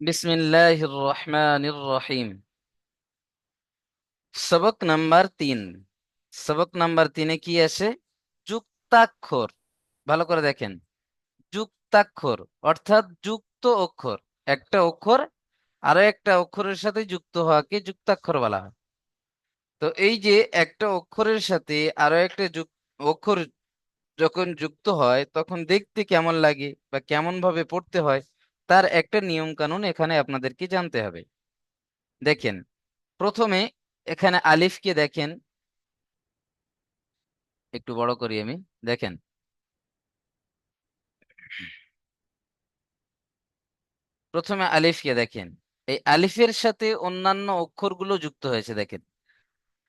বিসমিল্লাহির রহমানির রহিম। সবক নাম্বার তিন। সবক নাম্বার তিনে কি আছে যুক্তাক্ষর। ভালো করে দেখেন। যুক্তাক্ষর, অর্থাৎ যুক্ত অক্ষর। একটা অক্ষর, আরও একটা অক্ষরের সাথে যুক্ত হওয়াকে যুক্তাক্ষর বলা হয়। তো এই যে একটা অক্ষরের সাথে আরও একটা অক্ষর যখন যুক্ত হয়, তখন দেখতে কেমন লাগে বা কেমন ভাবে পড়তে হয় তার একটা নিয়ম কানুন এখানে আপনাদেরকে জানতে হবে। দেখেন, প্রথমে এখানে আলিফকে দেখেন। একটু বড় করি আমি, দেখেন। প্রথমে আলিফকে দেখেন। এই আলিফের সাথে অন্যান্য অক্ষরগুলো যুক্ত হয়েছে, দেখেন।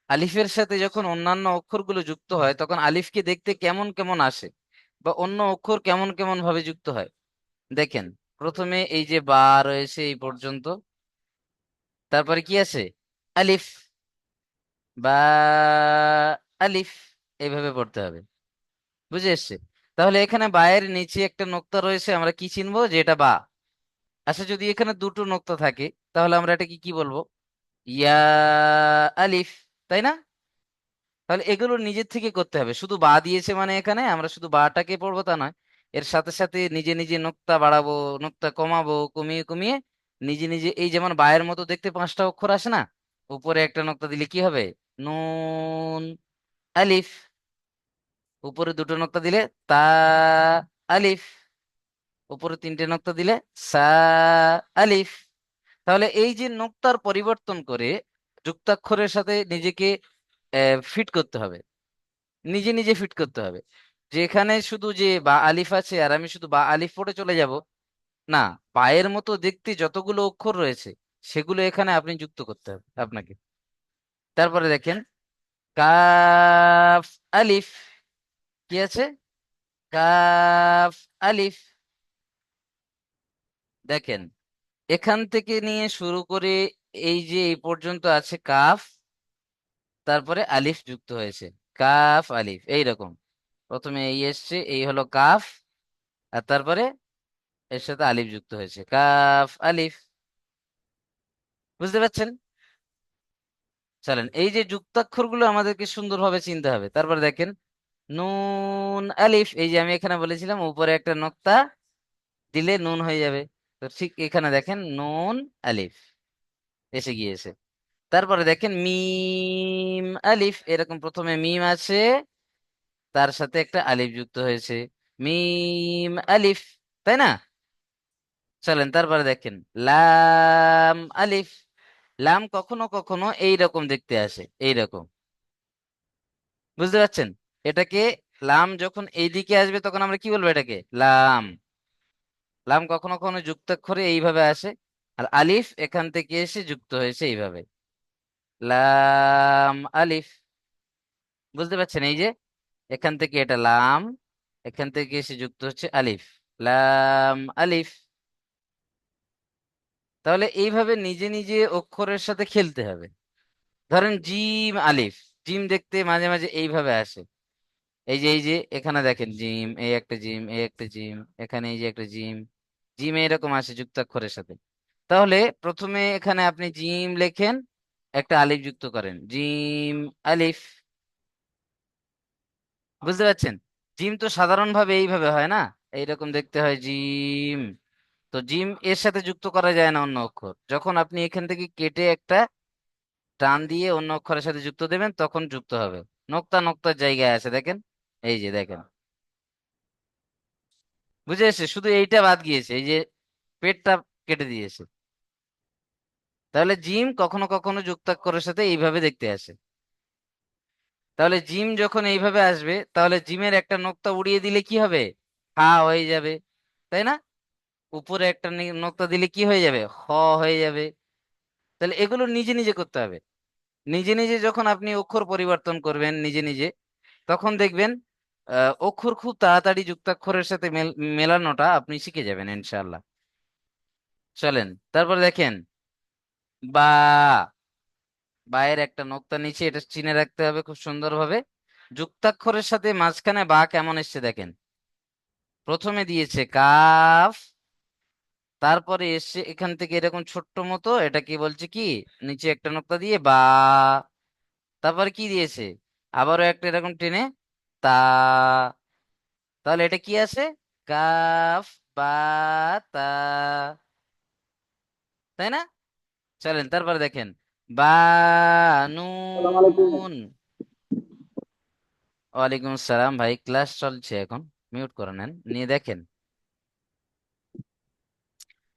আলিফের সাথে যখন অন্যান্য অক্ষরগুলো যুক্ত হয়, তখন আলিফকে দেখতে কেমন কেমন আসে বা অন্য অক্ষর কেমন কেমন ভাবে যুক্ত হয়, দেখেন। প্রথমে এই যে বা রয়েছে এই পর্যন্ত। তারপরে কি আছে? আলিফ। বা, আলিফ। এইভাবে পড়তে হবে। বুঝে এসছে? তাহলে এখানে বায়ের নিচে একটা নোক্তা রয়েছে, আমরা কি চিনবো? যে এটা বা। আচ্ছা যদি এখানে দুটো নোক্তা থাকে, তাহলে আমরা এটাকে কি বলব? ইয়া, আলিফ। তাই না? তাহলে এগুলো নিজের থেকে করতে হবে। শুধু বা দিয়েছে মানে এখানে, আমরা শুধু বাটাকে পড়ব তা নয়। এর সাথে সাথে নিজে নিজে নোক্তা বাড়াবো, নোক্তা কমাবো, কমিয়ে কমিয়ে নিজে নিজে এই যেমন বায়ের মতো দেখতে পাঁচটা অক্ষর আসে না, উপরে একটা নোক্তা দিলে কি হবে? নুন, আলিফ। উপরে দুটো নোক্তা দিলে তা, আলিফ। উপরে তিনটে নোক্তা দিলে সা, আলিফ। তাহলে এই যে নোক্তার পরিবর্তন করে যুক্তাক্ষরের সাথে নিজেকে ফিট করতে হবে। নিজে নিজে ফিট করতে হবে। যে এখানে শুধু যে বা আলিফ আছে আর আমি শুধু বা আলিফ পড়ে চলে যাব, না, পায়ের মতো দেখতে যতগুলো অক্ষর রয়েছে, সেগুলো এখানে আপনি যুক্ত করতে হবে আপনাকে। তারপরে দেখেন, কাফ, আলিফ, কি আছে? কাফ, আলিফ। দেখেন, এখান থেকে নিয়ে শুরু করে এই যে এই পর্যন্ত আছে কাফ, তারপরে আলিফ যুক্ত হয়েছে। কাফ, আলিফ এই রকম প্রথমে এই এসছে, এই হলো কাফ, আর তারপরে এর সাথে আলিফ যুক্ত হয়েছে। কাফ, আলিফ। বুঝতে পারছেন? চলেন, এই যে যুক্তাক্ষরগুলো আমাদেরকে সুন্দরভাবে চিনতে হবে। তারপরে দেখেন, নুন, আলিফ, এই যে আমি এখানে বলেছিলাম, উপরে একটা নোক্তা, দিলে নুন হয়ে যাবে। তো ঠিক এখানে দেখেন, নুন, আলিফ এসে গিয়েছে। তারপরে দেখেন, মিম, আলিফ, এরকম প্রথমে মিম আছে তার সাথে একটা আলিফ যুক্ত হয়েছে। মিম, আলিফ, তাই না? চলেন, তারপরে দেখেন। লাম, আলিফ। লাম কখনো কখনো এই রকম দেখতে আসে এই রকম বুঝতে পারছেন? এটাকে লাম যখন এই দিকে আসবে তখন আমরা কি বলব এটাকে? লাম। লাম কখনো কখনো যুক্তাক্ষরে এইভাবে আসে, আর আলিফ এখান থেকে এসে যুক্ত হয়েছে এইভাবে। লাম, আলিফ। বুঝতে পারছেন? এই যে এখান থেকে এটা লাম, এখান থেকে এসে যুক্ত হচ্ছে আলিফ। লাম, আলিফ। তাহলে এইভাবে নিজে নিজে অক্ষরের সাথে খেলতে হবে। ধরেন জিম, আলিফ। জিম দেখতে মাঝে মাঝে এইভাবে আসে। এই যে এই যে, এখানে দেখেন জিম, এই একটা জিম, এই একটা জিম, এখানে এই যে একটা জিম। জিম এরকম আসে যুক্তাক্ষরের সাথে। তাহলে প্রথমে এখানে আপনি জিম লেখেন, একটা আলিফ যুক্ত করেন। জিম, আলিফ। বুঝতে পারছেন? জিম তো সাধারণভাবে এইভাবে হয় না? এইরকম দেখতে হয় জিম। তো জিমের সাথে যুক্ত করা যায় না অন্য অক্ষর। যখন আপনি এখান থেকে কেটে একটা টান দিয়ে অন্য অক্ষরের সাথে যুক্ত দেবেন, তখন যুক্ত হবে। নোক্তা নোক্তার জায়গায় আছে, দেখেন? এই যে, দেখেন। বুঝে এসছে শুধু এইটা বাদ গিয়েছে, এই যে পেটটা কেটে দিয়েছে। তাহলে জিম কখনো কখনো যুক্তাক্ষরের সাথে এইভাবে দেখতে আসে। তাহলে জিম যখন এইভাবে আসবে, তাহলে জিমের একটা নোক্তা উড়িয়ে দিলে কি হবে? হা হয়ে যাবে, তাই না? উপরে একটা নোক্তা দিলে কি হয়ে যাবে? হ হয়ে যাবে। তাহলে এগুলো নিজে নিজে করতে হবে। নিজে নিজে যখন আপনি অক্ষর পরিবর্তন করবেন নিজে নিজে, তখন দেখবেন অক্ষর খুব তাড়াতাড়ি যুক্তাক্ষরের সাথে মেল- মেলানোটা আপনি শিখে যাবেন ইনশাল্লাহ চলেন, তারপর দেখেন, বা বায়ের একটা নোক্তা নিচে, এটা চিনে রাখতে হবে খুব সুন্দরভাবে। যুক্তাক্ষরের সাথে মাঝখানে বা কেমন এসছে দেখেন। প্রথমে দিয়েছে কাফ, তারপরে এসে এখান থেকে এরকম ছোট্ট মতো, এটা কি বলছে কি? নিচে একটা নোক্তা দিয়ে বা, তারপরে কি দিয়েছে? আবারও একটা এরকম টেনে, তা, তাহলে এটা কি আছে? কাফ, বা, তা, তাই না? চলেন, তারপরে দেখেন। বা নুন ওয়ালাইকুম আসসালাম ভাই, ক্লাস চলছে এখন। মিউট করে নেন, নিয়ে দেখেন।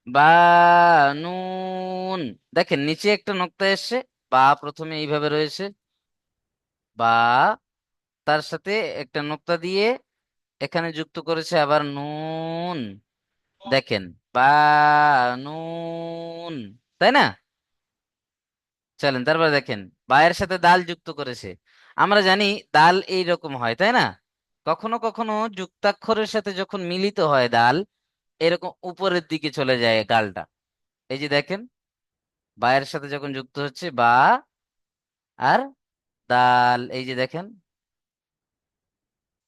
বা নুন দেখেন, নিচে একটা নোক্তা এসছে, বা প্রথমে এইভাবে রয়েছে, বা তার সাথে একটা নোক্তা দিয়ে এখানে যুক্ত করেছে আবার নুন। দেখেন বা নুন তাই না? চলেন, তারপর দেখেন বায়ের সাথে দাল যুক্ত করেছে। আমরা জানি দাল এই রকম হয়, তাই না? কখনো কখনো যুক্তাক্ষরের সাথে যখন মিলিত হয় দাল, এরকম উপরের দিকে চলে যায় গালটা। এই যে দেখেন বায়ের সাথে যখন যুক্ত হচ্ছে, বা আর দাল, এই যে দেখেন।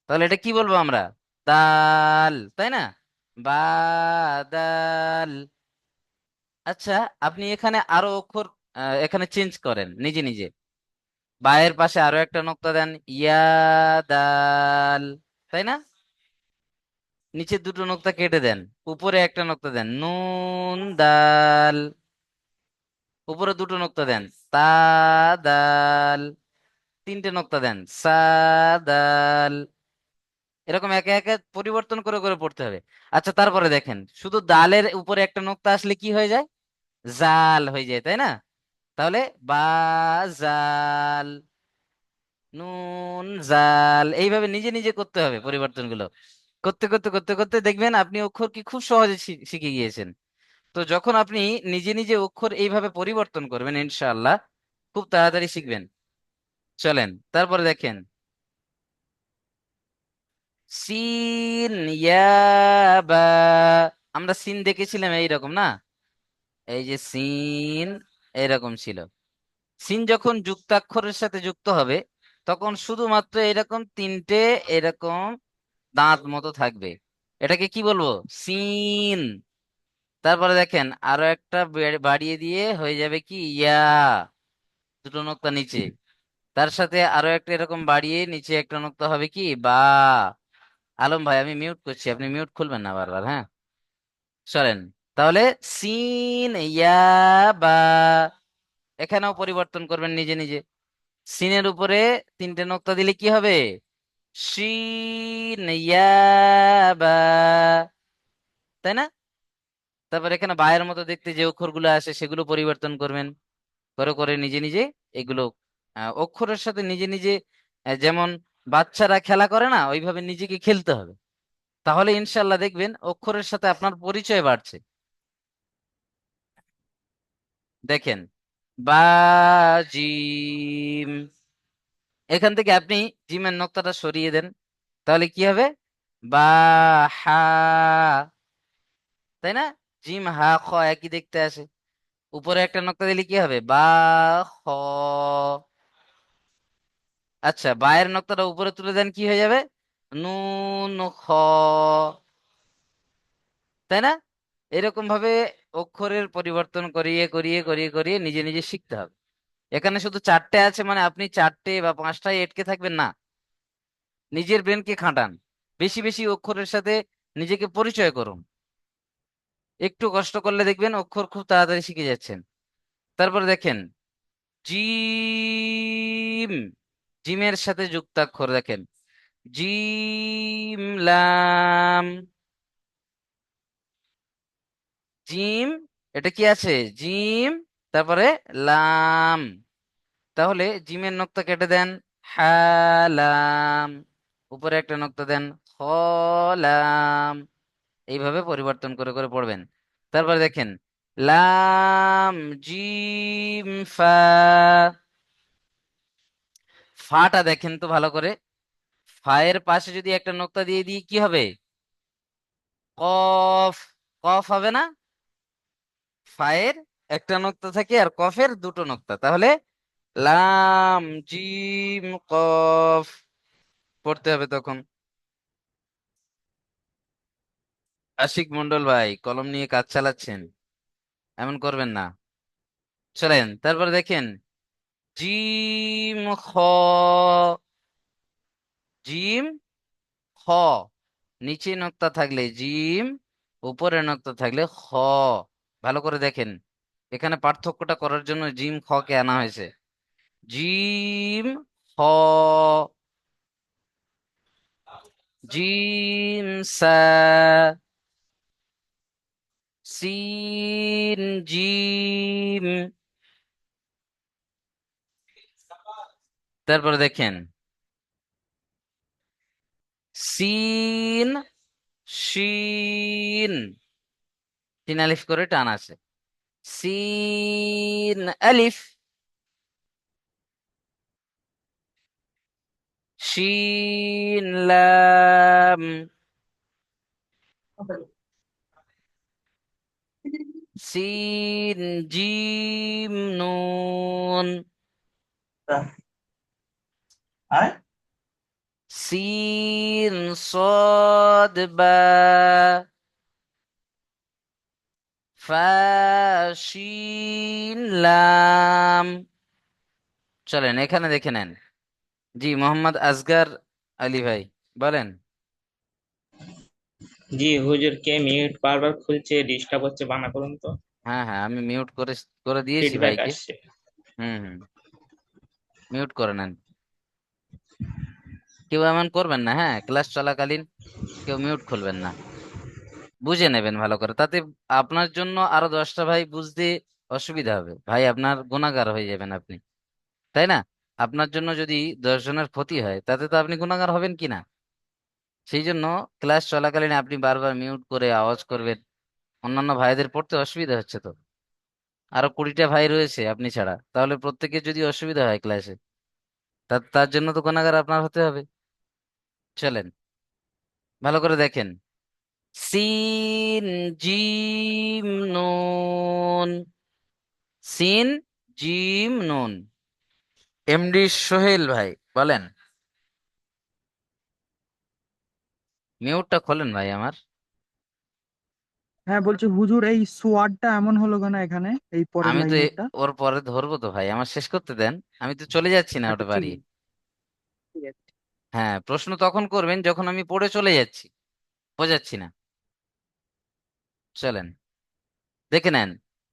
তাহলে এটা কি বলব আমরা? দাল, তাই না? বা দাল। আচ্ছা আপনি এখানে আরও অক্ষর এখানে চেঞ্জ করেন, নিজে নিজে। বায়ের পাশে আরও একটা নোক্তা দেন, ইয়া দাল, তাই না? নিচে দুটো নোক্তা কেটে দেন, উপরে একটা নোক্তা দেন, নুন, দাল, উপরে দুটো নোক্তা দেন, তা, দাল, তিনটে নোক্তা দেন, সা, দাল। এরকম একে একে পরিবর্তন করে করে পড়তে হবে। আচ্ছা তারপরে দেখেন, শুধু দালের উপরে একটা নোক্তা আসলে কি হয়ে যায়? জাল হয়ে যায়, তাই না? তাহলে বা, জাল, নুন, জাল, এইভাবে নিজে নিজে করতে হবে পরিবর্তনগুলো। করতে করতে করতে করতে দেখবেন আপনি অক্ষর কি খুব সহজে শিখে গিয়েছেন। তো যখন আপনি নিজে নিজে অক্ষর এইভাবে পরিবর্তন করবেন ইনশাআল্লাহ, খুব তাড়াতাড়ি শিখবেন। চলেন, তারপরে দেখেন। সিন আমরা সিন দেখেছিলাম এইরকম না? এই যে সিন এরকম ছিল। সিন যখন যুক্তাক্ষরের সাথে যুক্ত হবে, তখন শুধুমাত্র এরকম তিনটে এরকম দাঁত মতো থাকবে। এটাকে কি বলব? সিন। তারপরে দেখেন, আরও একটা বাড়িয়ে দিয়ে হয়ে যাবে কি? ইয়া। দুটো নোক্তা নিচে। তার সাথে আরও একটা এরকম বাড়িয়ে নিচে একটা নোক্তা হবে কি? বা। আলম ভাই, আমি মিউট করছি। আপনি মিউট খুলবেন না বারবার হ্যাঁ? চলেন তাহলে সিন, ইয়া, বা, এখানেও পরিবর্তন করবেন নিজে নিজে। সিনের উপরে তিনটে নোক্তা দিলে কি হবে? শিন ইয়া, বা, তাই না? তারপর এখানে বায়ের মতো দেখতে যে অক্ষরগুলো আসে সেগুলো পরিবর্তন করবেন। করে করে নিজে নিজে এগুলো অক্ষরের সাথে নিজে নিজে যেমন বাচ্চারা খেলা করে না, ওইভাবে নিজেকে খেলতে হবে। তাহলে ইনশাল্লাহ দেখবেন অক্ষরের সাথে আপনার পরিচয় বাড়ছে। দেখেন বা জিম এখান থেকে আপনি জিমের নক্তাটা সরিয়ে দেন, তাহলে কি হবে? তাই না? জিম, হা, খ একই দেখতে আসে। উপরে একটা নক্তা দিলে কি হবে? বা, খ। আচ্ছা বায়ের নক্তাটা উপরে তুলে দেন, কি হয়ে যাবে? নুন খ। তাই না? এরকম ভাবে অক্ষরের পরিবর্তন করিয়ে করিয়ে করিয়ে করিয়ে নিজে নিজে শিখতে হবে। এখানে শুধু চারটে আছে মানে আপনি চারটে বা পাঁচটায় এটকে থাকবেন না। নিজের ব্রেনকে খাটান। বেশি বেশি অক্ষরের সাথে নিজেকে পরিচয় করুন। একটু কষ্ট করলে দেখবেন অক্ষর খুব তাড়াতাড়ি শিখে যাচ্ছেন। তারপরে দেখেন, জিম। জিমের সাথে যুক্তাক্ষর দেখেন। জিম, লাম। জিম, এটা কি আছে? জিম, তারপরে লাম। তাহলে জিমের নক্তা কেটে দেন, হালাম। উপরে একটা নক্তা দেন খলাম এইভাবে পরিবর্তন করে করে পড়বেন। তারপরে দেখেন, লাম, জিম, ফা। ফাটা দেখেন তো ভালো করে। ফায়ের পাশে যদি একটা নোক্তা দিয়ে দিই, কি হবে? কফ। কফ হবে না? ফায়ের, একটা নোক্তা থাকে আর কফের দুটো নোক্তা। তাহলে লাম, জিম, কফ পড়তে হবে তখন। আশিক মন্ডল ভাই, কলম নিয়ে কাজ চালাচ্ছেন। এমন করবেন না। চলেন, তারপর দেখেন। জিম, খ জিম, খ। নিচে নক্তা থাকলে জিম, উপরে নক্তা থাকলে খ। ভালো করে দেখেন। এখানে পার্থক্যটা করার জন্য জিম খ কে আনা হয়েছে। জিম খ, জিম সা সিন, জিম। তারপরে দেখেন। সিন, শিন। সিন আলিফ করে টান আছে। সিন আলিফ। শিন লাম। সিন জিম নুন। আর সিন সদ বা। ফা শিন লাম। চলেন এখানে দেখে নেন। জি মোহাম্মদ আসগার আলী ভাই বলেন। জি হুজুর কে মিউট বারবার খুলছে ডিস্টার্ব হচ্ছে বানা করুন তো। হ্যাঁ হ্যাঁ আমি মিউট করে করে দিয়েছি ভাইকে। হুম হুম। মিউট করে নেন। কেউ এমন করবেন না হ্যাঁ ক্লাস চলাকালীন কেউ মিউট খুলবেন না। বুঝে নেবেন ভালো করে। তাতে আপনার জন্য আরও দশটা ভাই বুঝতে অসুবিধা হবে। ভাই, আপনার গুণাগার হয়ে যাবেন আপনি। তাই না? আপনার জন্য যদি দশজনের ক্ষতি হয়, তাতে তো আপনি গুণাগার হবেন কি না? সেই জন্য ক্লাস চলাকালীন আপনি বারবার মিউট করে আওয়াজ করবেন। অন্যান্য ভাইদের পড়তে অসুবিধা হচ্ছে তো। আরও কুড়িটা ভাই রয়েছে আপনি ছাড়া। তাহলে প্রত্যেকের যদি অসুবিধা হয় ক্লাসে তার জন্য তো গুণাগার আপনার হতে হবে। চলেন। ভালো করে দেখেন। সিন জিম নুন সিন জিম নুন এমডি সোহেল ভাই বলেন। মিউটটা খোলেন ভাই আমার। হ্যাঁ বলছি হুজুর এই সোয়ারটা এমন হলো কেন এখানে? এই পরের আমি তো লাইনেরটা ওর পরে ধরবো তো ভাই আমার শেষ করতে দেন। আমি তো চলে যাচ্ছি না আচ্ছা ওটা আছে ঠিক আছে। হ্যাঁ প্রশ্ন তখন করবেন যখন আমি পড়ে চলে যাচ্ছি। বোঝাচ্ছি না। চলেন। দেখে নেন।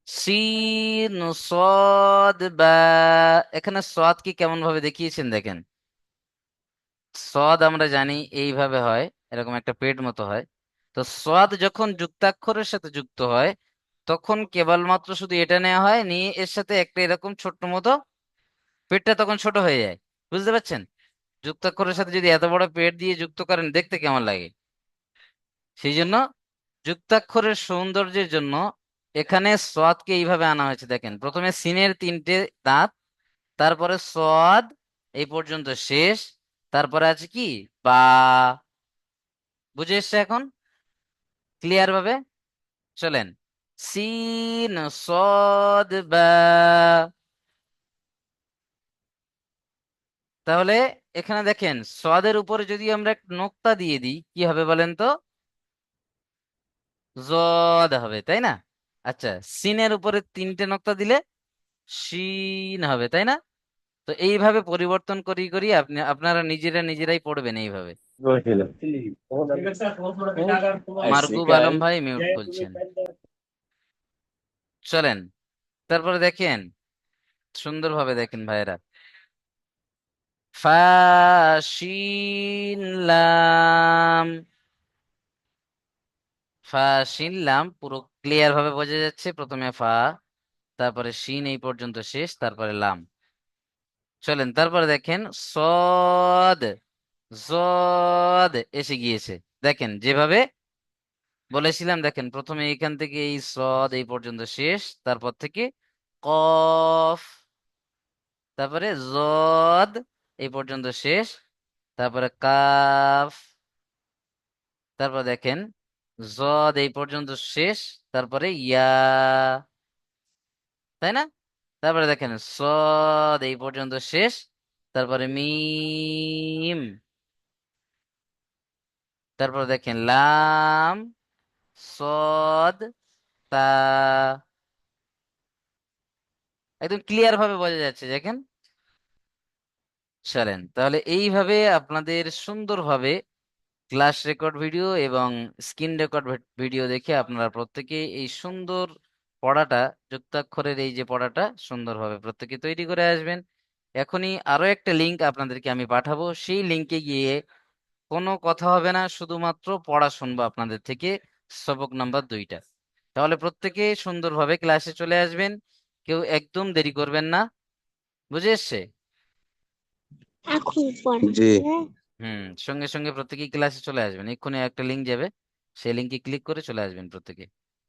সিন সদ বা, এখানে সদ কি কেমন ভাবে দেখিয়েছেন দেখেন। সদ আমরা জানি এইভাবে হয়, এরকম একটা পেট মতো হয়। তো সদ যখন যুক্তাক্ষরের সাথে যুক্ত হয়, তখন কেবলমাত্র শুধু এটা নেওয়া হয়, নিয়ে এর সাথে একটা এরকম ছোট্ট মতো পেটটা তখন ছোট হয়ে যায়। বুঝতে পারছেন? যুক্তাক্ষরের সাথে যদি এত বড় পেট দিয়ে যুক্ত করেন, দেখতে কেমন লাগে? সেই জন্য যুক্তাক্ষরের সৌন্দর্যের জন্য এখানে সোয়াদকে এইভাবে আনা হয়েছে, দেখেন। প্রথমে সিনের তিনটে দাঁত, তারপরে সোয়াদ এই পর্যন্ত শেষ। তারপরে আছে কি? বা। বুঝে এসছে এখন? ক্লিয়ার ভাবে? চলেন। সিন সদ বা। তাহলে এখানে দেখেন সদের উপরে যদি আমরা নোক্তা দিয়ে দিই, কি হবে বলেন তো? জদ হবে তাই না? আচ্ছা সিনের উপরে তিনটে নোক্তা দিলে শিন হবে তাই না? তো এইভাবে পরিবর্তন করি করি আপনি আপনারা নিজেরা নিজেরাই পড়বেন এইভাবে। মারকুব আলম ভাই মিউট করছেন। চলেন তারপরে দেখেন সুন্দরভাবে দেখেন ভাইরা ফা শিন লাম ফা শিন লাম পুরো ক্লিয়ার ভাবে বোঝা যাচ্ছে। প্রথমে ফা, তারপরে শিন এই পর্যন্ত শেষ, তারপরে লাম। চলেন, তারপরে দেখেন, সদ জদ এসে গিয়েছে। দেখেন, যেভাবে বলেছিলাম, দেখেন, প্রথমে এইখান থেকে এই সদ এই পর্যন্ত শেষ, তারপর থেকে কফ, তারপরে জদ এই পর্যন্ত শেষ, তারপরে কাফ, তারপর দেখেন জদ এই পর্যন্ত শেষ। তারপরে ইয়া, তাই না? তারপরে দেখেন, সদ এই পর্যন্ত শেষ। তারপরে মিম, তারপর দেখেন, লাম, সদ, তা, একদম ক্লিয়ার ভাবে বোঝা যাচ্ছে, দেখেন। চলেন তাহলে এইভাবে আপনাদের সুন্দরভাবে ক্লাস রেকর্ড ভিডিও এবং স্ক্রিন রেকর্ড ভিডিও দেখে আপনারা প্রত্যেকে এই সুন্দর পড়াটা যুক্তাক্ষরের এই যে পড়াটা সুন্দরভাবে প্রত্যেকে তৈরি করে আসবেন। এখনই আরও একটা লিংক আপনাদেরকে আমি পাঠাবো। সেই লিংকে গিয়ে কোনো কথা হবে না শুধুমাত্র পড়া শুনব আপনাদের থেকে সবক নাম্বার দুইটা। তাহলে প্রত্যেকে সুন্দরভাবে ক্লাসে চলে আসবেন। কেউ একদম দেরি করবেন না। বুঝে এসছে? এখন জি। হুম, সঙ্গে সঙ্গে প্রত্যেকেই ক্লাসে চলে আসবেন। এক্ষুনি একটা লিঙ্ক যাবে, সেই লিঙ্কে ক্লিক করে চলে আসবেন প্রত্যেকে।